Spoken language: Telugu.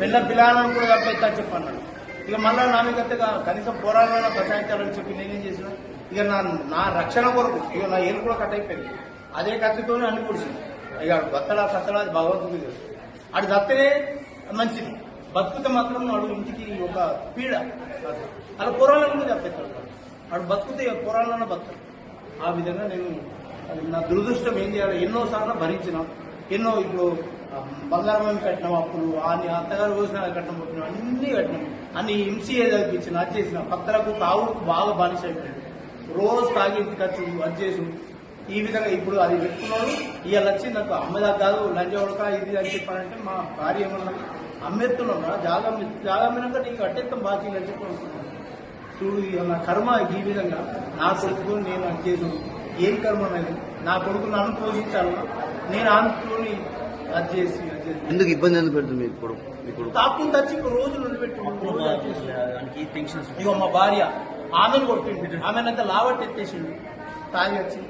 పిల్ల పిల్లలను కూడా చెప్పేస్తా చెప్పన్నా ఇక మళ్ళీ నా కనీసం పోరాడాలని ప్రసాదించాలని చెప్పి నేనేం చేసిన? ఇక నా నా రక్షణ కొరకు ఇక నా ఏలు కూడా కట్ అయిపోయింది. అదే కత్తితోనే అన్ని పొడిచింది. ఇక బత్తడా సత్తడా అది భగవంతుడికి తెలుసు అది దత్తనే మంచిది. బతుకుతే మాత్రం వాడు ఇంటికి ఒక పీడ. అలా పోరాలను కూడా తప్పేస్తాడు. వాడు బతుకుతే ఇక పోరాలన్న ఆ విధంగా నేను నా దురదృష్టం ఏం చేయాలి? ఎన్నో సార్లు భరించిన ఎన్నో ఇప్పుడు బంగారం ఏమి కట్టినాం అప్పుడు అన్ని అత్తగారు కోసిన కట్టిన పుట్టినాం అన్ని కట్టినాం. అన్ని ఎంసీఏ చదివించిన అది చేసిన పక్కలకు తావులకు బాగా బానిస అయిపోయాడు. రోజు తాగి ఇంటికి వచ్చి అది చేసి ఈ విధంగా ఇప్పుడు అది పెట్టుకున్నాడు ఇవాళ వచ్చి నాకు అమ్మదా కాదు లంచ ఉడక ఇది అని చెప్పానంటే మా భార్య ఏమన్నా అమ్మేస్తున్నాం రా జాగా జాగా నీకు అట్టెత్తం బాకీ అని చెప్పి అనుకున్నాను చూడు ఇక నా కర్మ ఈ విధంగా నా కొడుకు నేను అది చేసు ఏం కర్మ అనేది? నా కొడుకు నన్ను పోషించాలన్నా నేను ఆంధ్రుని అది చేసి ఎందుకు ఇబ్బంది ఎందుకు పెడుతుంది మీ కొడుకు మీ కొడుకు? తాకుండా వచ్చి ఒక రోజు నుండి పెట్టి రోజు అది చేసి. దానికి టెన్షన్స్ ఇగో మా భార్య ఆమెను కొట్టిండు ఆమెనంతా లావట్ ఎత్తేసిండు తాగి వచ్చి